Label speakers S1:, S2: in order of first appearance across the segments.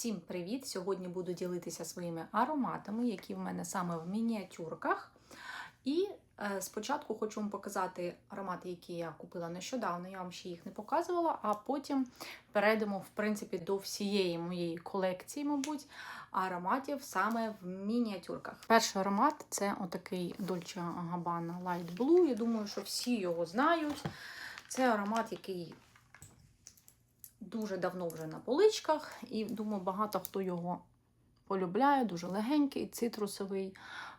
S1: Всім привіт! Сьогодні буду ділитися своїми ароматами, які в мене саме в мініатюрках. І е, спочатку хочу вам показати аромати, які я купила нещодавно. Я вам ще їх не показувала, а потім перейдемо в принципі до всієї моєї колекції, мабуть, ароматів саме в мініатюрках. Перший аромат це отакий Dolce Gabbana Light Blue. Я думаю, що всі його знають. Це аромат, який дуже давно вже на поличках, і думаю, багато хто його полюбляє, дуже легенький, цитрусовий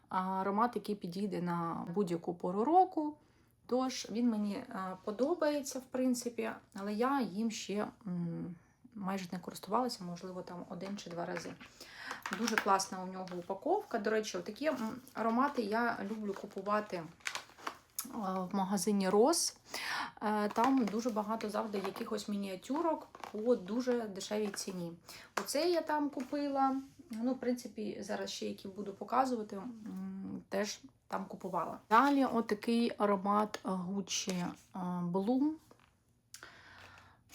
S1: аромат, який підійде на будь-яку пору року. Тож він мені е, подобається, в принципі, але я їм ще майже не користувалася, можливо, там один чи два рази. Дуже класна у нього упаковка. До речі, такі аромати я люблю купувати в магазині Рос. Е, Там дуже багато завжди якихось мініатюрок по дуже дешевій ціні. Оце я там купила. Ну, в принципі, зараз ще які буду показувати, теж там купувала. Далі отакий аромат Gucci Bloom.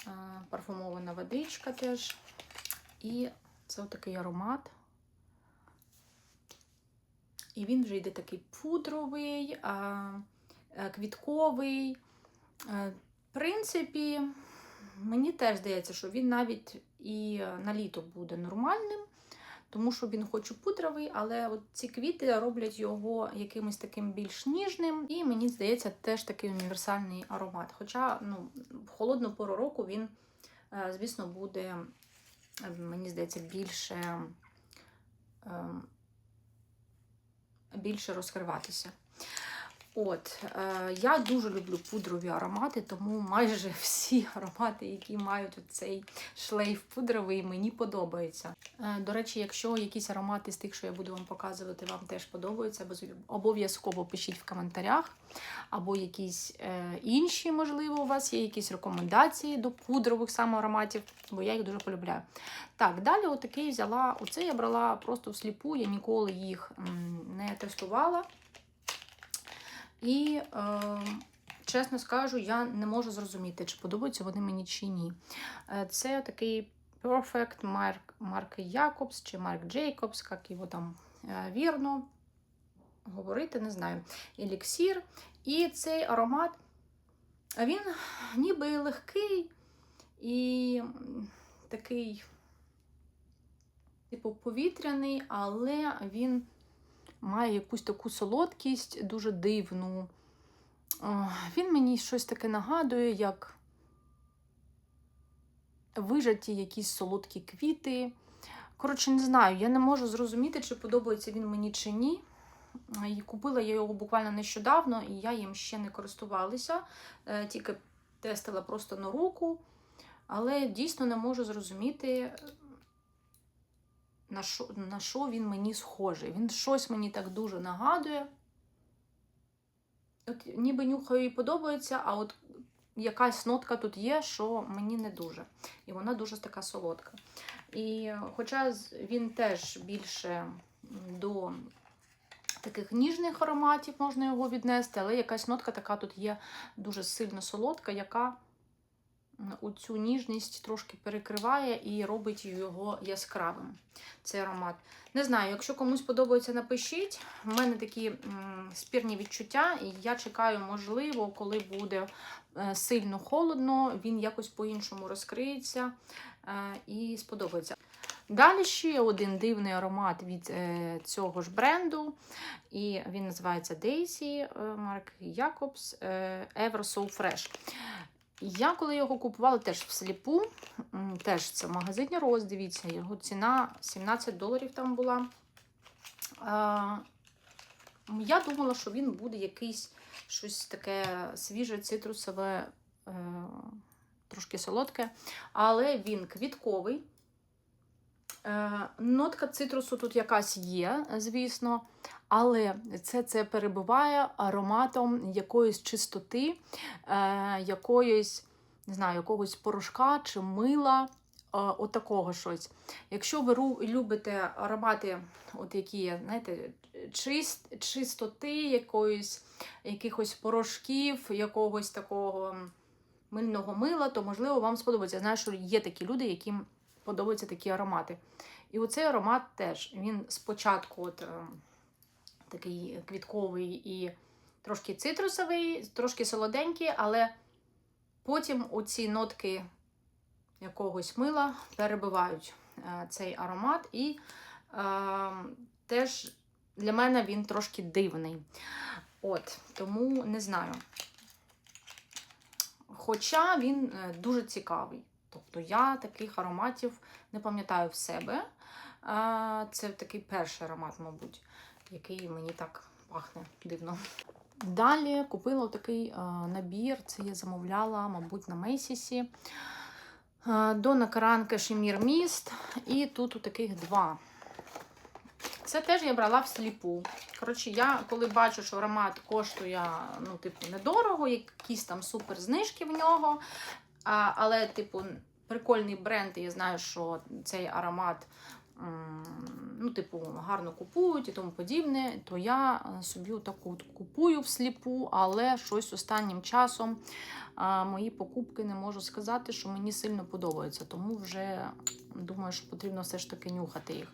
S1: Е, Парфумована водичка теж. І це отакий аромат. І він вже йде такий пудровий, е, квітковий. Е, В принципі, мені теж здається, що він навіть і на літо буде нормальним, тому що він хоч і пудровий, але от ці квіти роблять його якимось таким більш ніжним. І мені здається, теж такий універсальний аромат. Хоча ну, в холодну пору року він, е, звісно, буде, е, мені здається, більше, е, більше розкриватися. От, е, я дуже люблю пудрові аромати, тому майже всі аромати, які мають цей шлейф пудровий, мені подобаються. Е, до речі, якщо якісь аромати з тих, що я буду вам показувати, вам теж подобаються, обов'язково пишіть в коментарях. Або якісь е, інші, можливо, у вас є якісь рекомендації до пудрових саме ароматів, бо я їх дуже полюбляю. Так, далі отакий взяла. Оце я брала просто всліпу, я ніколи їх не тестувала. І, е, чесно скажу, я не можу зрозуміти, чи подобаються вони мені чи ні. Е, Це такий Perfect Марк, марки Якобс чи Марк Джейкобс, як його там е, вірно говорити, не знаю. Еліксір. І цей аромат, він ніби легкий і такий, типу, повітряний, але він має якусь таку солодкість, дуже дивну. Він мені щось таке нагадує, як вижаті якісь солодкі квіти. Коротше, не знаю, я не можу зрозуміти, чи подобається він мені чи ні. І купила я його буквально нещодавно, і я їм ще не користувалася, е, тільки тестила просто на руку. Але дійсно не можу зрозуміти, на що, на що він мені схожий. Він щось мені так дуже нагадує. От ніби нюхаю і подобається, а от якась нотка тут є, що мені не дуже. І вона дуже така солодка. І хоча він теж більше до таких ніжних ароматів можна його віднести, але якась нотка така тут є дуже сильно солодка, яка у цю ніжність трошки перекриває і робить його яскравим. Цей аромат. Не знаю, якщо комусь подобається, напишіть. У мене такі спірні відчуття, і я чекаю, можливо, коли буде е, сильно холодно, він якось по-іншому розкриється е, і сподобається. Далі ще один дивний аромат від е, цього ж бренду, і він називається Daisy Jacobs е, Ever So Fresh. Я коли його купувала теж всліпу, сліпу, теж це в магазині Роз, дивіться, його ціна 17 доларів там була. Я думала, що він буде якийсь щось таке свіже, цитрусове, е, трошки солодке, але він квітковий. Е, Нотка цитрусу тут якась є, звісно, але це це перебиває ароматом якоїсь чистоти, е, якоїсь, не знаю, якогось порошка чи мила, е, от такого щось. Якщо ви любите аромати, от які, знаєте, чист, чистоти, якоїсь, якихось порошків, якогось такого мильного мила, то можливо вам сподобається. Я знаю, що є такі люди, яким подобаються такі аромати. І оцей аромат теж він спочатку от, е, такий квітковий і трошки цитрусовий, трошки солоденький, але потім оці нотки якогось мила перебивають е, цей аромат. І е, теж для мене він трошки дивний. От, тому не знаю. Хоча він е, дуже цікавий. Тобто я таких ароматів не пам'ятаю в себе. Це такий перший аромат, мабуть, який мені так пахне дивно. Далі купила такий набір, це я замовляла, мабуть, на Мейсісі. Дона Каран Кашемір Міст. І тут у таких два. Це теж я брала всліпу. Коротше, я коли бачу, що аромат коштує ну, типу, недорого, якісь там супер знижки в нього. А, але, типу, прикольний бренд, і я знаю, що цей аромат ну, типу, гарно купують і тому подібне, то я собі таку купую всліпу, але щось останнім часом а, мої покупки не можу сказати, що мені сильно подобаються. Тому вже думаю, що потрібно все ж таки нюхати їх.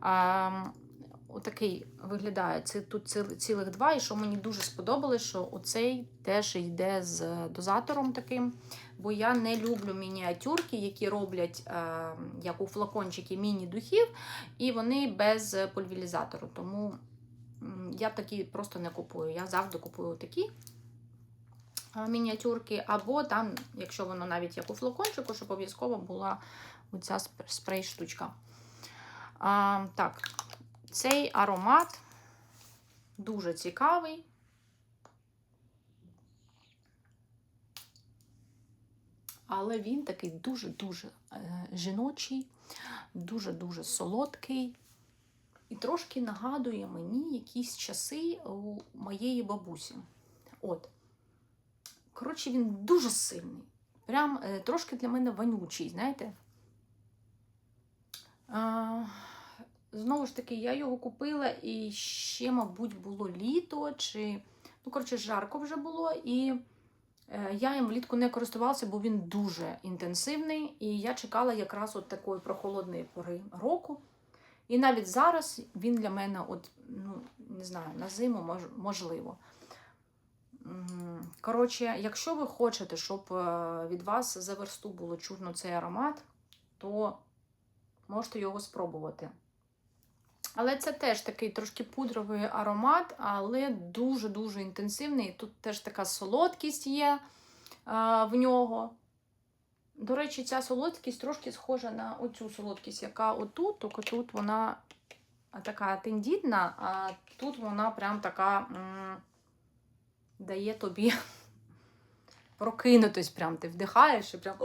S1: А, Отакий виглядає. Це тут цілих два. І що мені дуже сподобалось, що оцей теж йде з дозатором таким. Бо я не люблю мініатюрки, які роблять, е, як у флакончики, міні-духів, і вони без пульверізатору. Тому я такі просто не купую. Я завжди купую такі е, мініатюрки, або там, якщо воно навіть як у флакончику, щоб обов'язково була оця спрей-штучка. Так. Цей аромат дуже цікавий. Але він такий дуже-дуже е, жіночий, дуже-дуже солодкий. І трошки нагадує мені якісь часи у моєї бабусі. От. Коротше, він дуже сильний. Прям е, трошки для мене вонючий, знаєте? А, Знову ж таки, я його купила і ще, мабуть, було літо, чи, ну, коротше, жарко вже було, і е, я їм влітку не користувалася, бо він дуже інтенсивний. І я чекала якраз от такої прохолодної пори року. І навіть зараз він для мене, от, ну, не знаю, на зиму мож, можливо. Коротше, якщо ви хочете, щоб е, від вас за версту було чутно цей аромат, то можете його спробувати. Але це теж такий трошки пудровий аромат, але дуже-дуже інтенсивний. Тут теж така солодкість є а, в нього. До речі, ця солодкість трошки схожа на оцю солодкість, яка отут, тільки тут вона така тендітна, а тут вона прям така м дає тобі прокинутись. Прям ти вдихаєш і прям.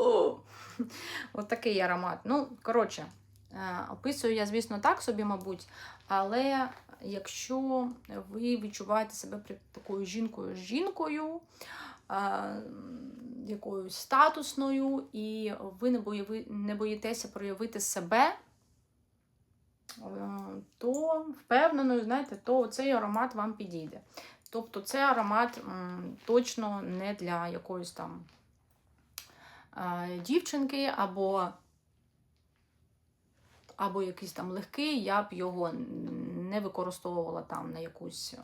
S1: От такий аромат. Ну, коротше. Е, описую я, звісно, так собі, мабуть, але якщо ви відчуваєте себе такою жінкою жінкою, е, якоюсь статусною, і ви не, бої, не боїтеся проявити себе, е, то впевненою, знаєте, то цей аромат вам підійде. Тобто цей аромат точно не для якоїсь там дівчинки або або якийсь там легкий, я б його не використовувала там на якусь.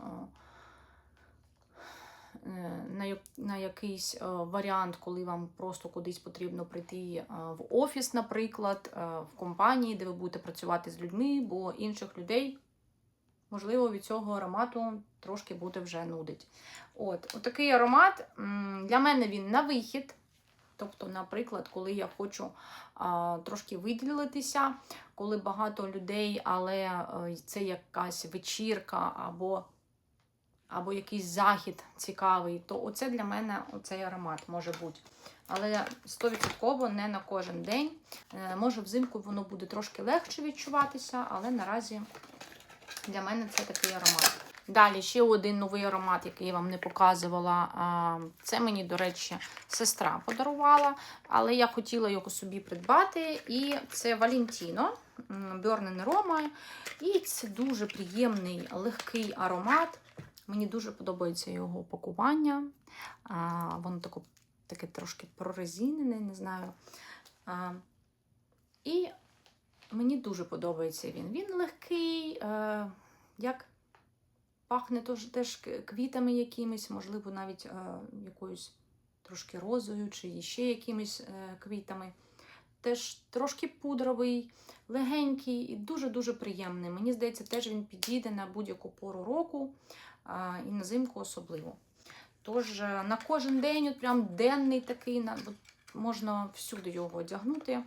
S1: Е, на якийсь е, варіант, коли вам просто кудись потрібно прийти е, в офіс, наприклад, в компанії, де ви будете працювати з людьми, бо інших людей, можливо, від цього аромату трошки буде вже нудить. От, Отакий аромат для мене він на вихід. Тобто, наприклад, коли я хочу а, трошки виділитися, коли багато людей, але е, це якась вечірка або або якийсь захід цікавий, то оце для мене оцей аромат може бути. Але 100% не на кожен день. Е, може, взимку воно буде трошки легше відчуватися, але наразі для мене це такий аромат. Далі ще один новий аромат, який я вам не показувала. Це мені, до речі, сестра подарувала, але я хотіла його собі придбати. І це Валентіно Burning Roma. І це дуже приємний, легкий аромат. Мені дуже подобається його пакування. Воно таке, таке трошки прорезинене, не знаю. І мені дуже подобається він. Він легкий, е, як пахне теж, квітами якимись, можливо, навіть е, якоюсь трошки розою чи ще якимись е, квітами. Теж трошки пудровий, легенький і дуже-дуже приємний. Мені здається, теж він підійде на будь-яку пору року і на зимку особливо. Тож е, на кожен день, от прям денний такий, на, можна всюди його одягнути.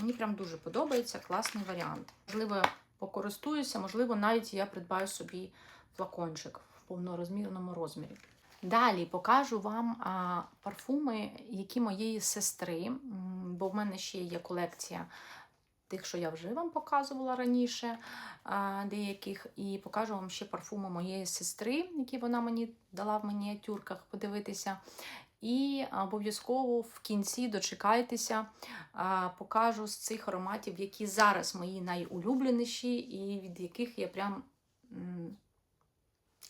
S1: Мені прям дуже подобається, класний варіант. Можливо, покористуюся, можливо, навіть я придбаю собі флакончик в повнорозмірному розмірі. Далі покажу вам а, парфуми, які моєї сестри, бо в мене ще є колекція тих, що я вже вам показувала раніше, а, деяких, і покажу вам ще парфуми моєї сестри, які вона мені дала в мініатюрках подивитися. І обов'язково в кінці дочекайтеся, покажу з цих ароматів, які зараз мої найулюбленіші, і від яких я прям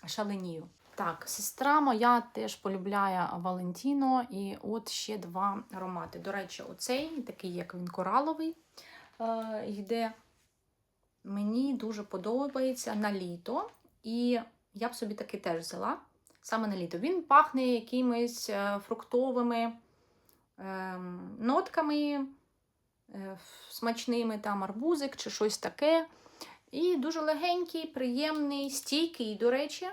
S1: шаленію. Так, сестра моя теж полюбляє Валентіно, і от ще два аромати. До речі, оцей, такий, як він кораловий, е, йде. Мені дуже подобається на літо, і я б собі такий теж взяла саме на літо. Він пахне якимись е, фруктовими е, нотками, е, смачними, там арбузик чи щось таке. І дуже легенький, приємний, стійкий, до речі,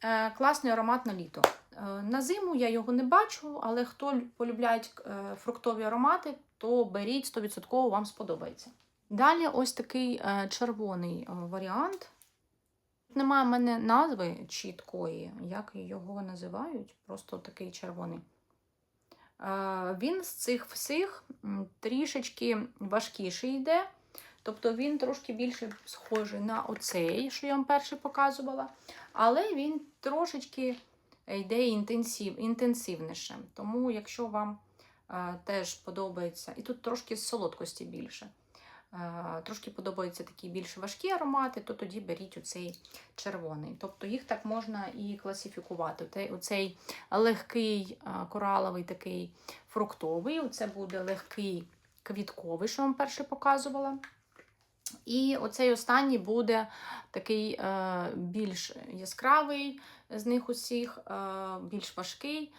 S1: е, класний аромат на літо. Е, На зиму я його не бачу, але хто лю- полюбляють е, фруктові аромати, то беріть 100% вам сподобається. Далі ось такий червоний варіант. Немає в мене назви чіткої, як його називають, просто такий червоний. Він з цих всіх трішечки важкіший йде. Тобто він трошки більше схожий на оцей, що я вам перший показувала, але він трошечки йде інтенсив, інтенсивніше. Тому, якщо вам е, теж подобається, і тут трошки солодкості більше, е, трошки подобаються такі більш важкі аромати, то тоді беріть оцей червоний. Тобто їх так можна і класифікувати. Оцей легкий е, кораловий такий фруктовий, оце буде легкий квітковий, що вам перше показувала. І оцей останній буде такий е, більш яскравий з них усіх, е, більш важкий,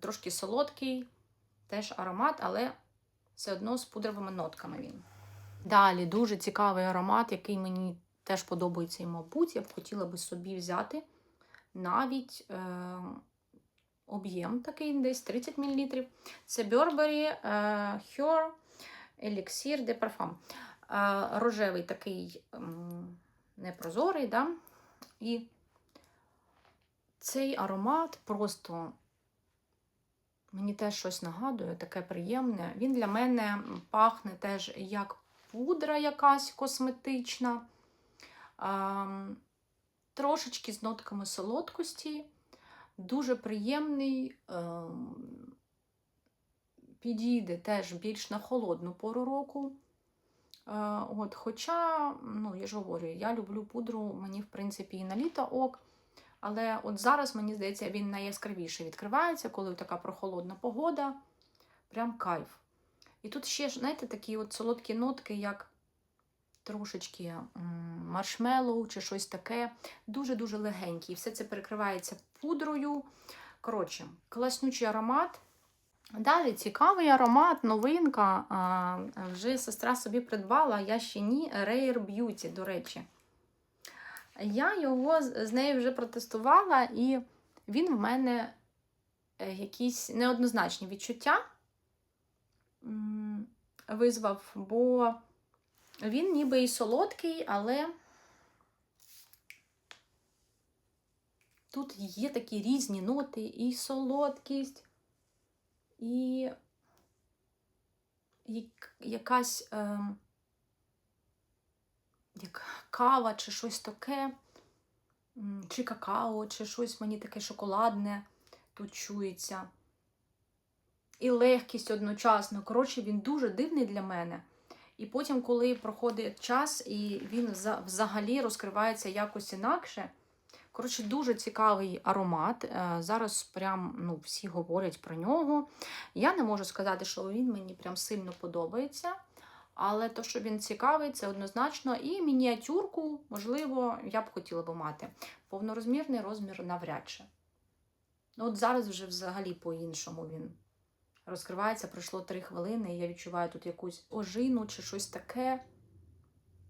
S1: трошки солодкий, теж аромат, але все одно з пудровими нотками він. Далі дуже цікавий аромат, який мені теж подобається, і, мабуть, я б хотіла би собі взяти навіть е, об'єм такий, десь 30 мл. Це Burberry е, Her Elixir de Parfum. Рожевий такий непрозорий, да? і цей аромат просто мені теж щось нагадує, таке приємне. Він для мене пахне теж як пудра якась косметична, ем, трошечки з нотками солодкості, дуже приємний. ем, Підійде теж більш на холодну пору року. Е, От, хоча, ну, я ж говорю, я люблю пудру, мені, в принципі, і на літо ок. Але от зараз, мені здається, він найяскравіше відкривається, коли така прохолодна погода. Прям кайф. І тут ще, знаєте, такі от солодкі нотки, як трошечки маршмеллоу чи щось таке. Дуже-дуже легенькі. І все це перекривається пудрою. Коротше, класнючий аромат. Далі цікавий аромат, новинка. А, вже сестра собі придбала, я ще ні. Rare Beauty, до речі. Я його з нею вже протестувала, і він в мене е, якісь неоднозначні відчуття визвав, бо він ніби і солодкий, але тут є такі різні ноти, і солодкість, і якась ем, як кава чи щось таке, чи какао, чи щось мені таке шоколадне тут чується. І легкість одночасно. Коротше, він дуже дивний для мене. І потім, коли проходить час, і він взагалі розкривається якось інакше. Коротше, дуже цікавий аромат. Е, Зараз прям ну, всі говорять про нього. Я не можу сказати, що він мені прям сильно подобається. Але то, що він цікавий, це однозначно. І мініатюрку, можливо, я б хотіла б мати. Повнорозмірний розмір навряд чи. Ну, от зараз вже взагалі по-іншому він розкривається. Пройшло 3 хвилини, і я відчуваю тут якусь ожину чи щось таке.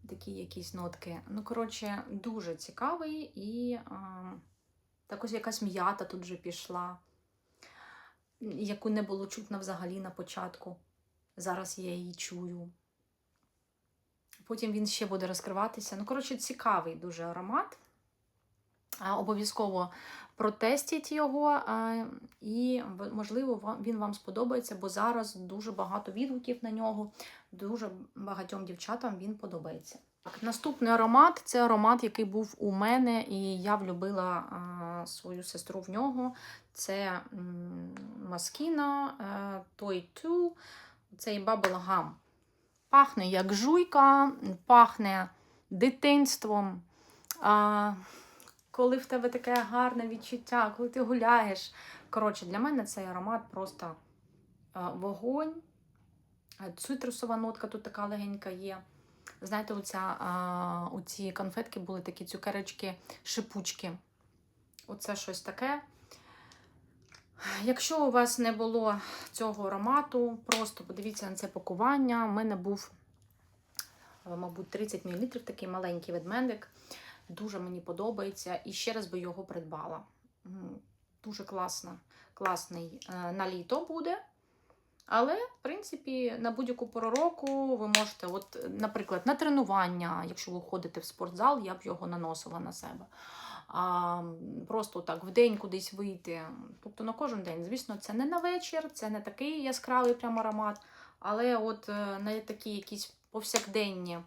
S1: Такі якісь нотки. Ну, коротше, дуже цікавий і а, також якась м'ята тут вже пішла, яку не було чутно взагалі на початку. Зараз я її чую. Потім він ще буде розкриватися. Ну, коротше, цікавий дуже аромат. Обов'язково протестіть його, і, можливо, він вам сподобається, бо зараз дуже багато відгуків на нього. Дуже багатьом дівчатам він подобається. Так, наступний аромат це аромат, який був у мене, і я влюбила свою сестру в нього. Це Маскіна е, Toy 2, цей Gum. Пахне як жуйка, пахне дитинством. Коли в тебе таке гарне відчуття, коли ти гуляєш. Коротше, для мене цей аромат просто вогонь. Цитрусова нотка тут така легенька є. Знаєте, оця, а, оці конфетки були такі цукерочки, шипучки. Оце щось таке. Якщо у вас не було цього аромату, просто подивіться на це пакування. У мене був, е, мабуть, 30 мл такий маленький ведмедик. Дуже мені подобається. І ще раз би його придбала. Дуже класно, класний е, на літо буде. Але, в принципі, на будь-яку пору року ви можете, от, наприклад, на тренування, якщо ви ходите в спортзал, я б його наносила на себе. А, просто так в день кудись вийти. Тобто на кожен день. Звісно, це не на вечір, це не такий яскравий прям аромат. Але от е, на такі якісь повсякденні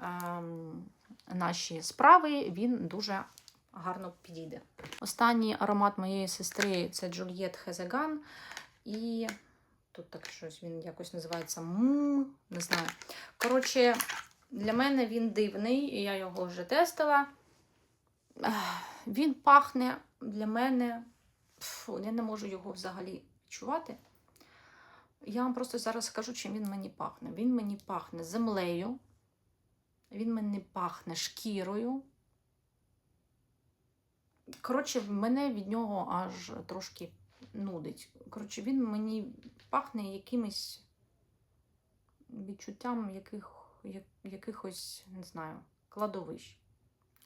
S1: ем, наші справи він дуже гарно підійде. Останній аромат моєї сестри це Джульєт Хезеган. І тут так щось він якось називається му, не знаю. Коротше, для мене він дивний, і я його вже тестила. Він пахне для мене. Фу, я не можу його взагалі відчувати. Я вам просто зараз скажу, чим він мені пахне. Він мені пахне землею, він мене пахне шкірою. Коротше, мене від нього аж трошки нудить. Коротше, він мені пахне якимось відчуттям яких, як, якихось, не знаю, кладовищ.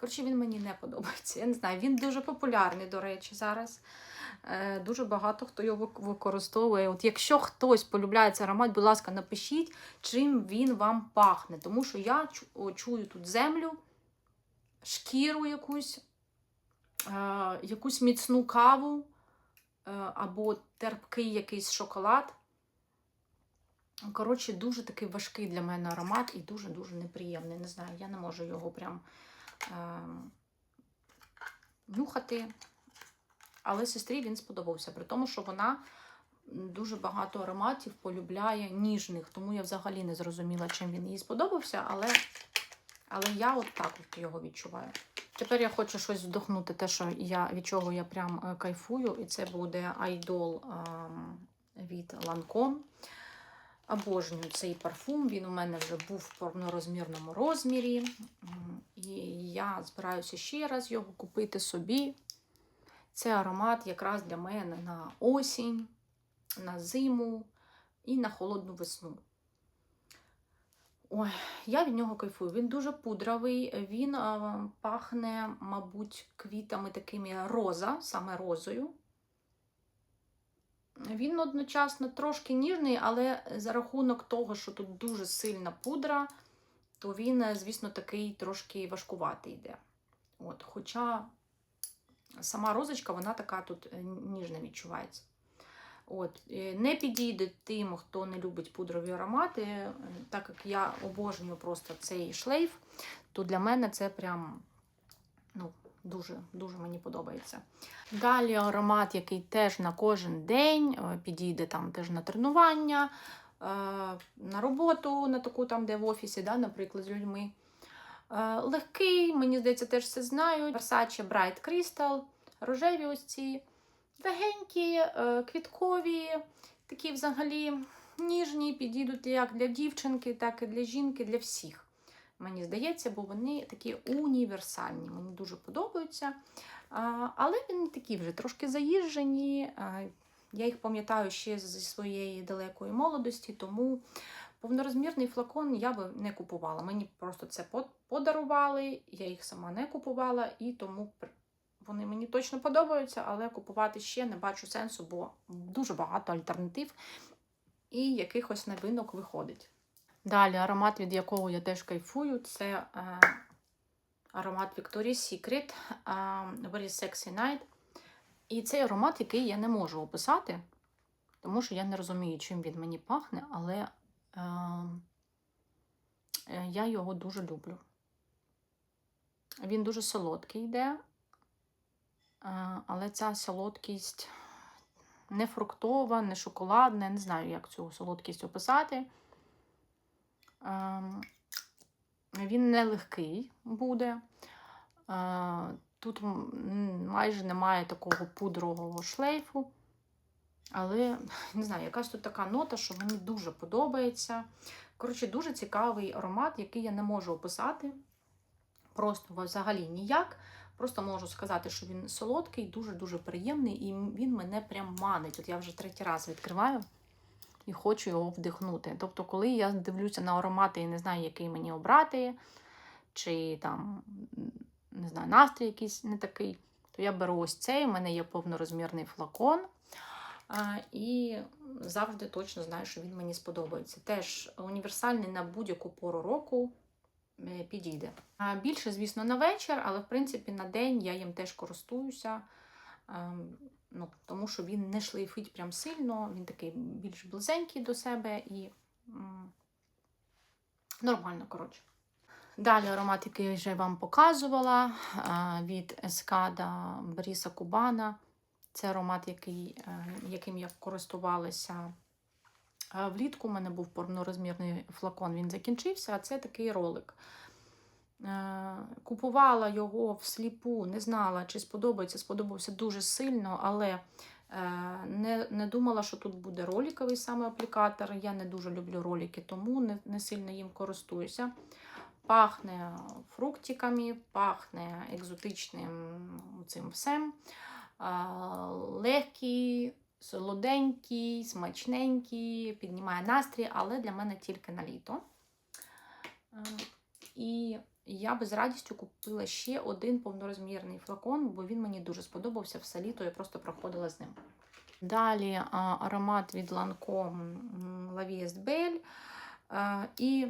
S1: Коротше, він мені не подобається. Я не знаю, він дуже популярний, до речі, зараз. Е, дуже багато хто його використовує. От якщо хтось полюбляє цей аромат, будь ласка, напишіть, чим він вам пахне. Тому що я чую тут землю, шкіру якусь, е, якусь міцну каву е, або терпкий якийсь шоколад. Коротше, дуже такий важкий для мене аромат і дуже-дуже неприємний. Не знаю, я не можу його прям нюхати. Але сестрі він сподобався, при тому, що вона дуже багато ароматів полюбляє ніжних, тому я взагалі не зрозуміла, чим він їй сподобався, але, але я от так от його відчуваю. Тепер я хочу щось вдохнути, те, що я, від чого я прям е, кайфую, і це буде Айдол ем, від Lancome. Обожнюю цей парфум. Він у мене вже був в повнорозмірному розмірі. І я збираюся ще раз його купити собі. Це аромат якраз для мене на осінь, на зиму і на холодну весну. Ой, я від нього кайфую. Він дуже пудровий, він пахне, мабуть, квітами такими роза, саме розою. Він одночасно трошки ніжний, але за рахунок того, що тут дуже сильна пудра, то він, е, звісно, такий трошки важкуватий йде. От, хоча сама розочка, вона така тут е, ніжна відчувається. От, е, не підійде тим, хто не любить пудрові аромати, так як я обожнюю просто цей шлейф, то для мене це прям ну, дуже, дуже мені подобається. Далі аромат, який теж на кожен день е, підійде там теж на тренування, е, на роботу, на таку там, де в офісі, да, наприклад, з людьми. Е, Легкий, мені здається, теж все знають. Versace Bright Crystal, рожеві ось ці легенькі, квіткові, такі взагалі ніжні, підійдуть як для дівчинки, так і для жінки, для всіх. Мені здається, бо вони такі універсальні. Мені дуже подобаються. Але вони такі вже трошки заїжджені. Я їх пам'ятаю ще зі своєї далекої молодості, тому повнорозмірний флакон я би не купувала. Мені просто це подарували, я їх сама не купувала, і тому вони мені точно подобаються, але купувати ще не бачу сенсу, бо дуже багато альтернатив і якихось новинок виходить. Далі аромат, від якого я теж кайфую, це е, аромат Victoria's Secret е, Very Sexy Night. І цей аромат, який я не можу описати, тому що я не розумію, чим він мені пахне, але е, е, я його дуже люблю. Він дуже солодкий йде, е, але ця солодкість не фруктова, не шоколадна, не знаю, як цю солодкість описати. Ем, Він не легкий буде. Е, Тут майже немає такого пудрового шлейфу. Але, не знаю, якась тут така нота, що мені дуже подобається. Коротше, дуже цікавий аромат, який я не можу описати. Просто взагалі ніяк. Просто можу сказати, що він солодкий, дуже-дуже приємний, і він мене прям манить. От я вже третій раз відкриваю і хочу його вдихнути. Тобто, коли я дивлюся на аромати і не знаю, який мені обрати, чи там, не знаю, настрій якийсь не такий, то я беру ось цей, у мене є повнорозмірний флакон. І завжди точно знаю, що він мені сподобається. Теж універсальний на будь-яку пору року е, підійде. Більше, звісно, на вечір, але в принципі на день я їм теж користуюся. Ну, тому що він не шлейфить прям сильно, він такий більш близенький до себе і м, нормально, коротше. Далі аромат, який я вже вам показувала, від Ескада Бріса Кубана. Це аромат, який, е, яким я користувалася е, влітку. У мене був повнорозмірний флакон, він закінчився, а це такий ролик. Е, Купувала його всліпу, не знала, чи сподобається. Сподобався дуже сильно, але е, не не думала, що тут буде роликовий саме аплікатор. Я не дуже люблю ролики, тому не, не сильно їм користуюся. Пахне фруктиками, пахне екзотичним цим всем. Е, Легкий, солоденький, смачненький, піднімає настрій, але для мене тільки на літо. І я би з радістю купила ще один повнорозмірний флакон, бо він мені дуже сподобався все літо, я просто проходила з ним. Далі аромат від Lancome La Vie Belle. І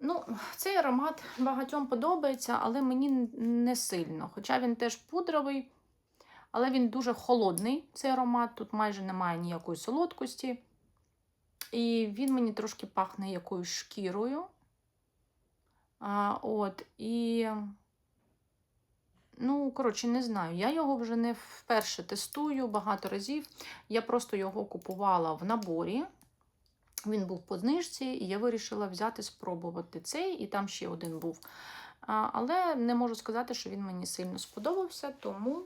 S1: ну, цей аромат багатьом подобається, але мені не сильно. Хоча він теж пудровий, але він дуже холодний, цей аромат. Тут майже немає ніякої солодкості. І він мені трошки пахне якоюсь шкірою. А, От, і, ну, коротше, не знаю. Я його вже не вперше тестую багато разів. Я просто його купувала в наборі. Він був по знижці, і я вирішила взяти, спробувати цей, і там ще один був. А, але не можу сказати, що він мені сильно сподобався, тому,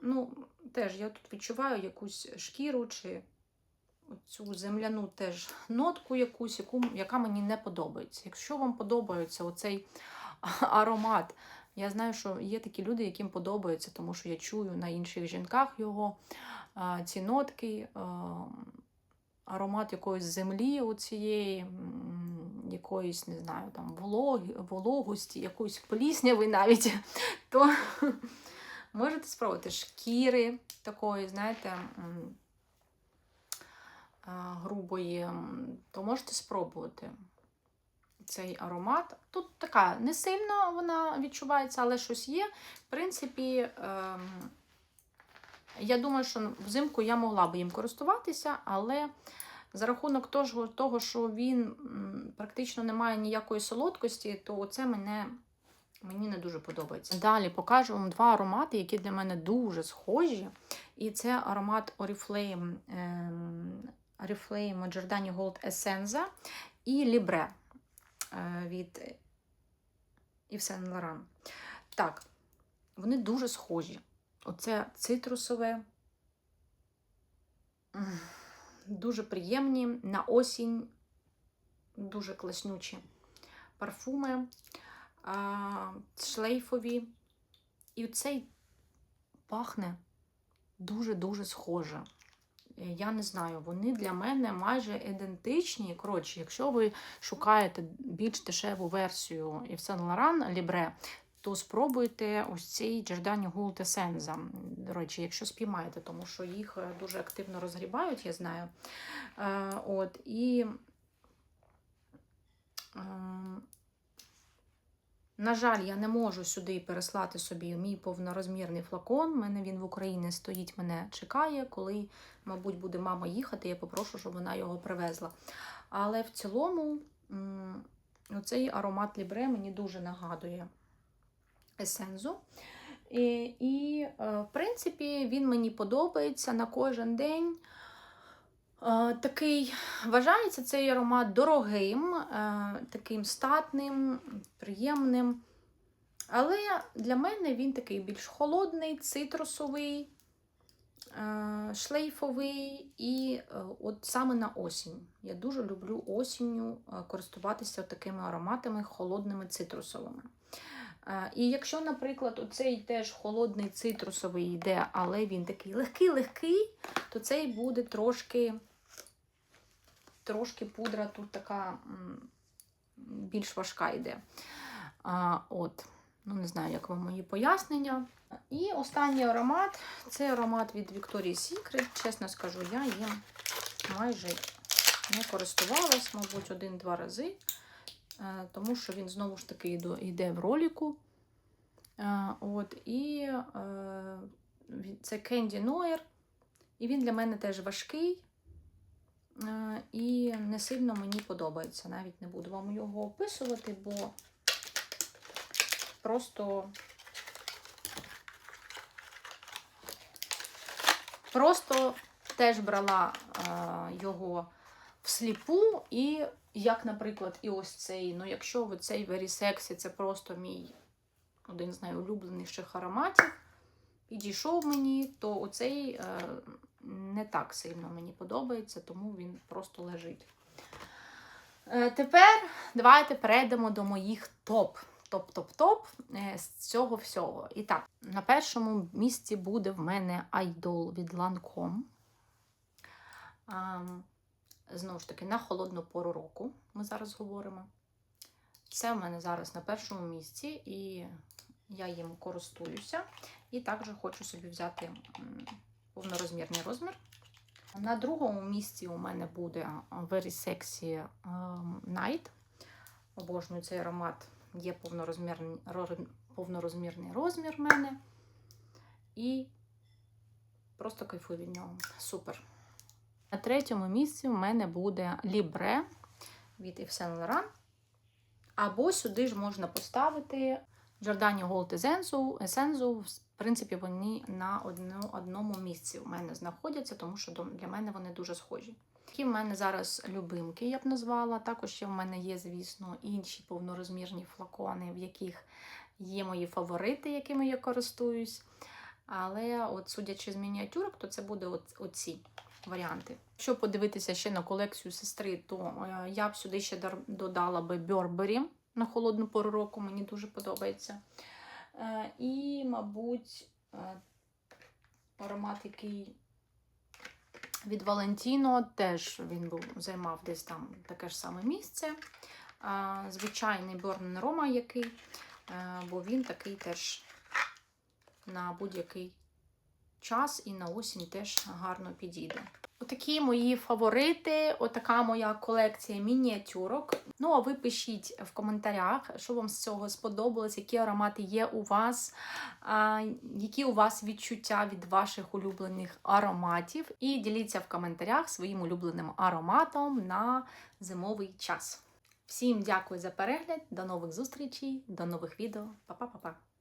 S1: ну, теж я тут відчуваю якусь шкіру чи цю земляну теж нотку якусь, яку, яка мені не подобається. Якщо вам подобається оцей аромат, я знаю, що є такі люди, яким подобається, тому що я чую на інших жінках його ці нотки, аромат якоїсь землі, оцієї, якоїсь, не знаю, там вологості, якоїсь плісняви навіть, то можете спробувати шкіри такої, знаєте грубої, то можете спробувати цей аромат. Тут така не сильно вона відчувається, але щось є. В принципі, ем, я думаю, що взимку я могла б їм користуватися, але за рахунок того, що він практично не має ніякої солодкості, то це мене. Мені не дуже подобається. Далі покажу вам два аромати, які для мене дуже схожі. І це аромат Oriflame Oriflame Giordani Gold Essenza і Libre від Yves Saint Laurent. Так, вони дуже схожі. Оце цитрусове. дуже приємні на осінь, дуже класнючі парфуми, шлейфові. І цей пахне дуже-дуже схоже. Е, Я не знаю, вони для мене майже ідентичні. Коротше, якщо ви шукаєте більш дешеву версію Yves Saint Laurent Libre, то спробуйте ось цей Giordano Gold Essenza. До речі, якщо спіймаєте, тому що їх е, дуже активно розгрібають, я знаю. Е, от, і, е, на жаль, я не можу сюди переслати собі мій повнорозмірний флакон. У мене він в Україні стоїть, мене чекає. Коли, мабуть, буде мама їхати, я попрошу, щоб вона його привезла. Але в цілому, м, оцей аромат Лібре мені дуже нагадує есензу. І, і е, в принципі, він мені подобається на кожен день. Е, Такий вважається цей аромат дорогим, е, таким статним, приємним. Але для мене він такий більш холодний, цитрусовий, е, шлейфовий і от саме на осінь. Я дуже люблю осінню користуватися такими ароматами холодними цитрусовими. І якщо, наприклад, оцей теж холодний цитрусовий йде, але він такий легкий-легкий, то цей буде трошки, трошки пудра тут така більш важка йде. А, от. Ну, не знаю, як вам мої пояснення. І останній аромат це аромат від Victoria's Secret. Чесно скажу, я їм майже не користувалась, мабуть, один-два рази. Е, тому що він знову ж таки йде- в роліку. Е, От, і е, це Candy Noir. І він для мене теж важкий. Е, І не сильно мені подобається. Навіть не буду вам його описувати, бо просто. Просто теж брала е, його всліпу, і як, наприклад, і ось цей. Ну, якщо ви цей Very Sexy, це просто мій один з найулюбленіших ароматів, підійшов мені, то оцей е, не так сильно мені подобається, тому він просто лежить. Е, тепер давайте перейдемо до моїх топ. Топ-топ-топ е, з цього всього. І так, на першому місці буде в мене Idol від Lancome. Знову ж таки, на холодну пору року ми зараз говоримо. Це в мене зараз на першому місці, і я їм користуюся. І також хочу собі взяти повнорозмірний розмір. На другому місці у мене буде Very Sexy ем, Night. Обожнюю цей аромат. Є повнорозмірний, повнорозмірний розмір в мене. І просто кайфую від нього. Супер. На третьому місці у мене буде Libre від Yves Saint Laurent. Або сюди ж можна поставити Giordano Gold Essenzu. Essenzu, в принципі, вони на одно, одному місці у мене знаходяться, тому що для мене вони дуже схожі. Такі в мене зараз любимки, я б назвала. Також ще в мене є, звісно, інші повнорозмірні флакони, в яких є мої фаворити, якими я користуюсь. Але, от, судячи з мініатюрок, то це буде от, оці варіанти. Якщо подивитися ще на колекцію сестри, то е, я б сюди ще додала би Burberry на холодну пору року, мені дуже подобається. Е, І, мабуть, е, аромат, який від Valentino, теж він був, займав десь там таке ж саме місце. Е, Звичайний Burn Roma який, бо він такий теж на будь-який час і на осінь теж гарно підійде. Отакі мої фаворити, отака моя колекція мініатюрок. Ну, а ви пишіть в коментарях, що вам з цього сподобалось, які аромати є у вас, які у вас відчуття від ваших улюблених ароматів. І діліться в коментарях своїм улюбленим ароматом на зимовий час. Всім дякую за перегляд, до нових зустрічей, до нових відео. Па-па-па-па!